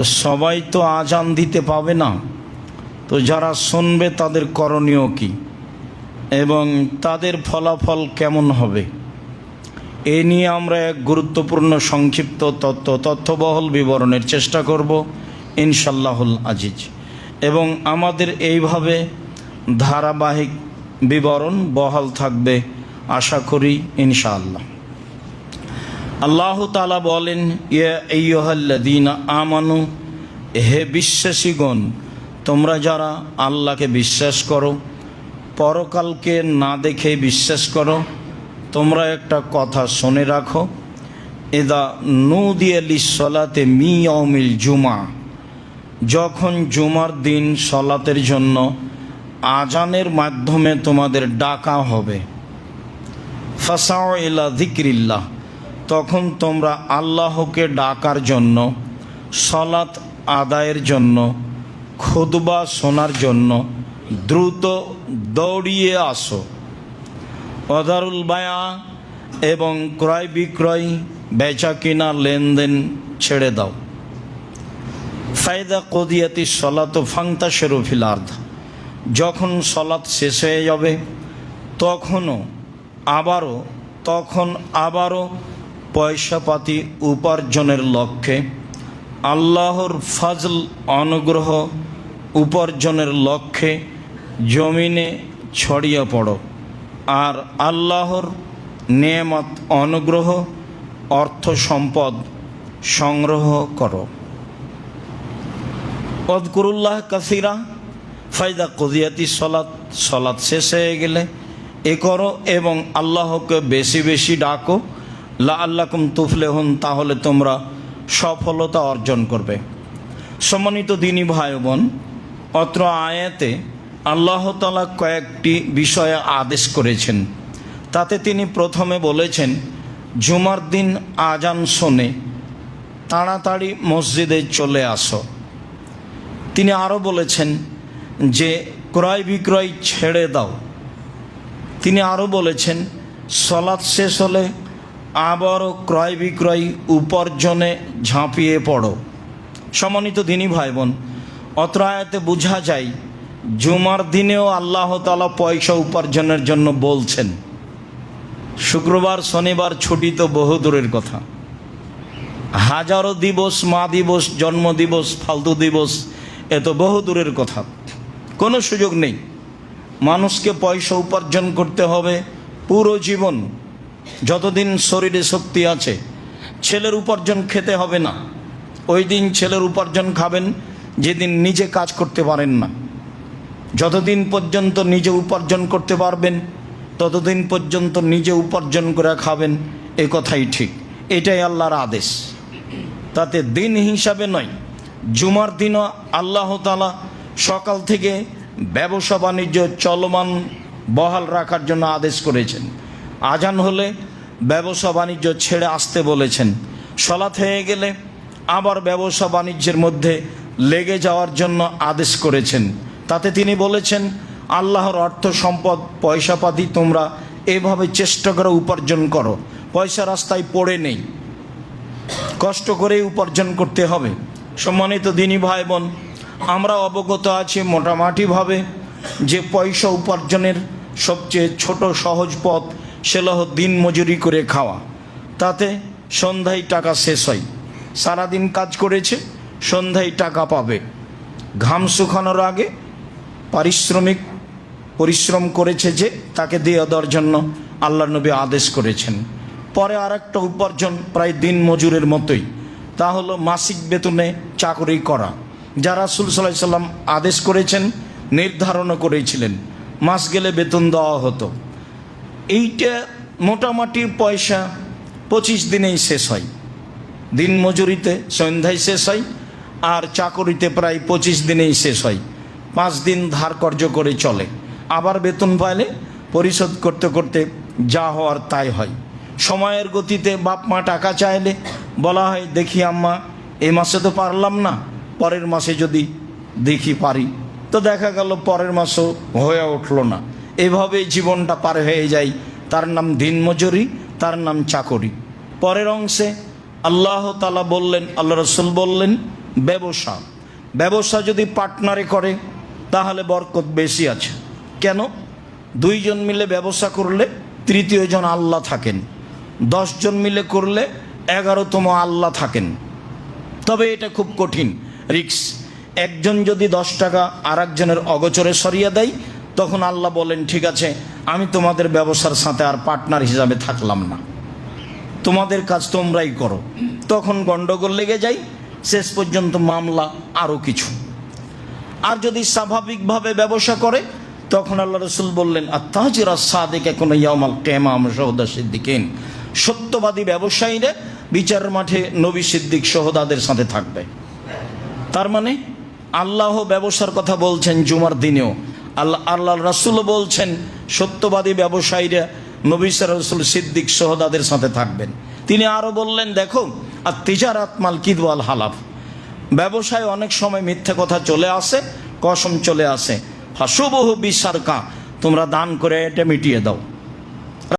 তো সবাই তো আজান দিতে পাবে না। তো যারা শুনবে তাদের করণীয় কি? এবং তাদের ফলাফল কেমন হবে? এ নিয়ে আমরা এক গুরুত্বপূর্ণ সংক্ষিপ্ত তথ্য তথ্যবহল বিবরণের চেষ্টা করব ইনশাল্লাহুল আজিজ। এবং আমাদের এইভাবে ধারাবাহিক বিবরণ বহাল থাকবে আশা করি ইনশাআল্লাহ। আল্লাহ তালা বলেন ইয়হল্লাদিন আমানু, হে বিশ্বাসীগণ, তোমরা যারা আল্লাহকে বিশ্বাস করো, পরকালকে না দেখে বিশ্বাস করো, তোমরা একটা কথা শুনে রাখো এদা নু দিয়ে সলাতে মি অমিল জুমা যখন জুমার দিন সলাতের জন্য আজানের মাধ্যমে তোমাদের ডাকা হবে। ফাসাও ইলা জিক্রিল্লাহ তখন তোমরা আল্লাহকে ডাকার জন্য, সলাৎ আদায়ের জন্য খুদবা শোনার জন্য দ্রুত দৌড়িয়ে আসো। অদারুল বায়া এবং ক্রয় বিক্রয় বেচা কিনা লেনদেন ছেড়ে দাও। ফায়দা কদিয়াতি সলাত ফাংতা শেরুফিল আর্ধ যখন সলাৎ শেষ হয়ে যাবে, তখনও আবারও, তখন আবারও পয়সাপাতি উপার্জনের লক্ষ্যে আল্লাহর ফাজল অনুগ্রহ উপার্জনের লক্ষ্যে জমিনে ছড়িয়ে পড়ো। আর আল্লাহর নেয়ামত অনুগ্রহ, অর্থ সম্পদ সংগ্রহ করো। অদকুরুল্লাহ কাসিরা ফায়দা কদিয়াতি সলাৎ সলাৎ শেষ হয়ে গেলে এ করো এবং আল্লাহকে বেশি বেশি ডাকো। লা আল্লাকুম তুফলে হন তাহলে তোমরা সফলতা অর্জন করবে। সম্মানিত দিনী ভাই বোন অত্র আয়াতে আল্লাহ তালা কয়েকটি বিষয়ে আদেশ করেছেন। তাতে তিনি প্রথমে বলেছেন, জুমার দিন আজান শোনে, তাড়াতাড়ি মসজিদে চলে আসো। তিনি আরও বলেছেন যে, ক্রয় বিক্রয় ছেড়ে দাও। তিনি আরও বলেছেন, সলাৎ শেষ হলে আবারও ক্রয় বিক্রয় উপার্জনে ঝাঁপিয়ে পড়ো। সমন্বিত দিনী ভাই বোন অত্র আয়াতে বোঝা যায়, জুমার দিনেও আল্লাহ তালা পয়সা উপার্জনের জন্য বলছেন। শুক্রবার, শনিবার ছুটি তো বহু দূরের কথা। হাজারো দিবস, মা দিবস, জন্ম দিবস, ফালতু দিবস, এ তো বহু দূরের কথা। কোনো সুযোগ নেই। মানুষকে পয়সা উপার্জন করতে হবে পুরো জীবন। যতদিন শরীরে শক্তি আছে, ছেলের উপার্জন খেতে হবে না। ওই দিন ছেলের উপার্জন খাবেন, যেদিন নিজে কাজ করতে পারেন না। যতদিন পর্যন্ত নিজে উপার্জন করতে পারবেন, ততদিন পর্যন্ত নিজে উপার্জন করে খাবেন, এ কথাই ঠিক। এটাই আল্লাহর আদেশ। তাতে দিন হিসাবে নয়, জুমার দিনও আল্লাহতালা সকাল থেকে ব্যবসা বাণিজ্য চলমান বহাল রাখার জন্য আদেশ করেছেন। আজান হলে ব্যবসা বাণিজ্য ছেড়ে আসতে বলেছেন। সলাৎ হয়ে গেলে আবার ব্যবসা বাণিজ্যের মধ্যে লেগে যাওয়ার জন্য আদেশ করেছেন। তাতে তিনি বলেছেন, আল্লাহর অর্থ সম্পদ, পয়সাপাতি তোমরা এভাবে চেষ্টা করে উপার্জন করো। পয়সা রাস্তায় পড়ে নেই। কষ্ট করে উপার্জন করতে হবে। সম্মানিত দিনী ভাই বোন আমরা অবগত আছি মোটামুটিভাবে যে পয়সা উপার্জনের সবচেয়ে ছোট সহজ পথ সেটা হল দিন মজুরি করে খাওয়া। তাতে সন্ধ্যায় টাকা শেষ হয়। সারাদিন কাজ করেছে, সন্ধ্যায় টাকা পাবে। ঘাম শুকানোর আগে পারিশ্রমিক পরিশ্রম করেছে যে তাকে দিয়ে দেওয়ার জন্য আল্লাহ নবী আদেশ করেছেন। পরে আর একটা উপার্জন প্রায় দিন মজুরের মতোই। তা হলো মাসিক বেতনে চাকরি করা। যা রাসুল সাল্লাহ সাল্লাম আদেশ করেছেন, নির্ধারণও করেছিলেন। মাস গেলে বেতন দেওয়া হতো। এইটা মোটামুটি পয়সা পঁচিশ দিনেই শেষ হয়। দিন মজুরিতে সন্ধ্যায় শেষ হয় আর চাকরিতে প্রায় পঁচিশ দিনেই শেষ হয়। পাঁচ দিন ধার কর্য করে চলে। আবার বেতন পাইলে পরিশোধ করতে করতে যা হওয়ার তাই হয়। সময়ের গতিতে বাপ মা টাকা চাইলে বলা হয়, দেখি আম্মা এই মাসে তো পারলাম না, পরের মাসে যদি দেখি পারি। তো দেখা গেল পরের মাসও হয়ে উঠল না। এভাবেই জীবনটা পার হয়ে যায়। তার নাম দিনমজুরি, তার নাম চাকরি। পরের অংশে আল্লাহ তালা বললেন, আল্লাহ রসুল বললেন, ব্যবসা। ব্যবসা যদি পার্টনারে করে, তাহলে বরকত বেশি আছে। কেন? দুইজন মিলে ব্যবসা করলে তৃতীয় জন আল্লাহ থাকেন। দশজন মিলে করলে এগারোতম আল্লাহ থাকেন। তবে এটা খুব কঠিন রিক্স একজন যদি দশ টাকা আর একজনের অগচরে সরিয়ে দেয় তখন আল্লাহ বলেন, ঠিক আছে, আমি তোমাদের ব্যবসার সাথে আর পার্টনার হিসাবে থাকলাম না। তোমাদের কাজ তোমরাই করো। তখন গন্ডগোল লেগে যায়, শেষ পর্যন্ত মামলা আরও কিছু। আর যদি স্বাভাবিকভাবে ব্যবসা করে, তখন আল্লাহ রসুল বললেন আর তাহাজিরা সাদেক এখন ইয়ামাল কেমা সহদা সিদ্দিকিন। সত্যবাদী ব্যবসায়ীরা বিচার মাঠে নবী সিদ্দিক সহদাদের সাথে থাকবে। তার মানে আল্লাহ ব্যবসার কথা বলছেন জুমার দিনেও। আল্লাহ আল্লাহ রাসুল বলছেন, সত্যবাদী ব্যবসায়ীরা নবিসার রসুল সিদ্দিক সহদাদের সাথে থাকবেন। তিনি আরও বললেন, দেখো, আর তিজারাত মাল কিদওয়াল হালাফ। ব্যবসায় অনেক সময় মিথ্যে কথা চলে আসে, কসম চলে আসে। হাসুবহু বিসারকা তোমরা দান করে এটা মিটিয়ে দাও।